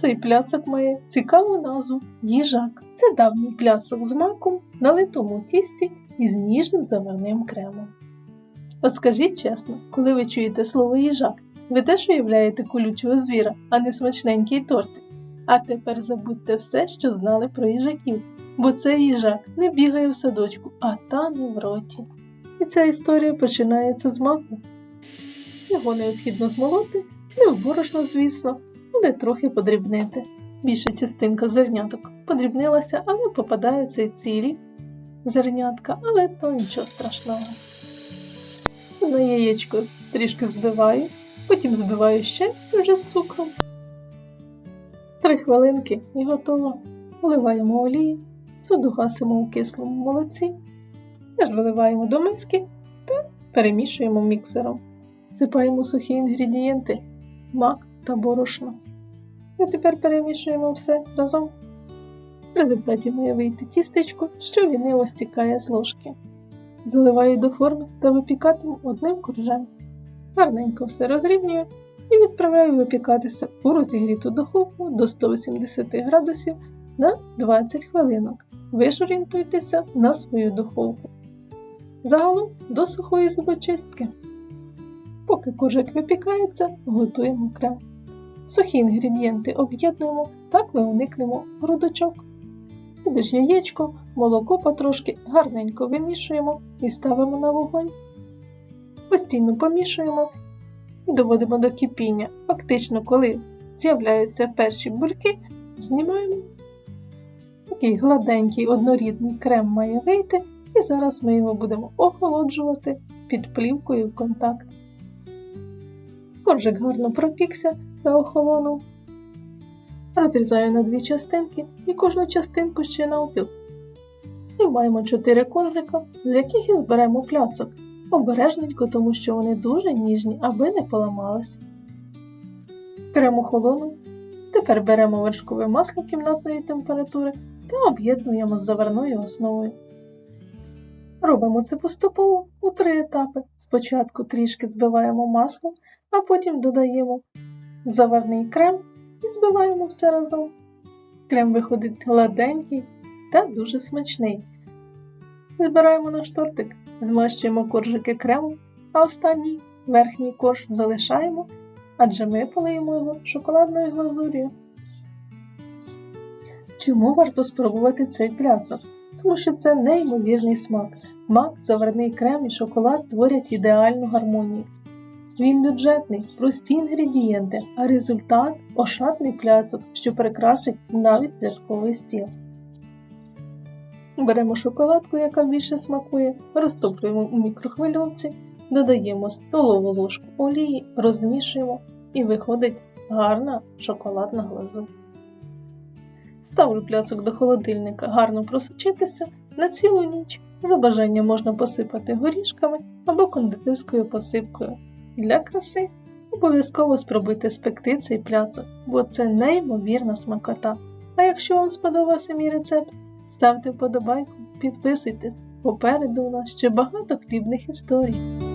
Цей пляцок має цікаву назву їжак. Це давній пляцок з маком на литому тісті із ніжним заварним кремом. От скажіть чесно, коли ви чуєте слово їжак, ви теж уявляєте колючого звіра, а не смачненький тортик. А тепер забудьте все, що знали про їжаків, бо цей їжак не бігає в садочку, а тане в роті. І ця історія починається з маку. Його необхідно змолоти, не в борошно, звісно, але трохи подрібнити. Більша частинка зерняток подрібнилася, але попадаються й цілі зернятка, але то нічого страшного. На яєчко трішки збиваю, потім збиваю ще і вже з цукром. Три хвилинки і готово. Вливаємо олію, соду гасимо у кислому молоці, теж виливаємо до миски та перемішуємо міксером. Сипаємо сухі інгредієнти, мак та борошно. І тепер перемішуємо все разом. В результаті має вийти тістечко, що ліниво стікає з ложки. Заливаю до форми та випікатиму одним коржем. Гарненько все розрівнюю і відправляю випікатися у розігріту духовку до 180 градусів на 20 хвилинок. Ви ж орієнтуйтеся на свою духовку. Загалом до сухої зубочистки. Поки коржик випікається, готуємо крем. Сухі інгредієнти об'єднуємо, так ми уникнемо грудочок. Ж яєчко, молоко потрошки гарненько вимішуємо і ставимо на вогонь. Постійно помішуємо і доводимо до кипіння. Фактично, коли з'являються перші бульки, знімаємо. Такий гладенький однорідний крем має вийти, і зараз ми його будемо охолоджувати під плівкою в контакт. Коржик гарно пропікся та охолонув. Розрізаю на дві частинки і кожну частинку ще навпіл. І маємо чотири коржика, з яких і зберемо пляцок. Обережненько, тому що вони дуже ніжні, аби не поламались. Крем охолонув. Тепер беремо вершкове масло кімнатної температури та об'єднуємо з заварною основою. Робимо це поступово у три етапи. Спочатку трішки збиваємо масло, а потім додаємо заварний крем і збиваємо все разом. Крем виходить гладенький та дуже смачний. Збираємо наш тортик, змащуємо коржики кремом, а останній верхній корж залишаємо, адже ми полиємо його шоколадною глазур'ю. Чому варто спробувати цей пляцок? Тому що це неймовірний смак. Мак, заварний крем і шоколад творять ідеальну гармонію. Він бюджетний, прості інгредієнти, а результат ошатний пляцок, що прикрасить навіть святковий стіл. Беремо шоколадку, яка більше смакує, розтоплюємо у мікрохвильовці, додаємо столову ложку олії, розмішуємо і виходить гарна шоколадна глазурь. Ставлю пляцок до холодильника гарно просочитися на цілу ніч. За бажання можна посипати горішками або кондитерською посипкою. Для краси обов'язково спробуйте спекти цей пляцок, бо це неймовірна смакота. А якщо вам сподобався мій рецепт, ставте вподобайку, підписуйтесь, попереду у нас ще багато хлібних історій.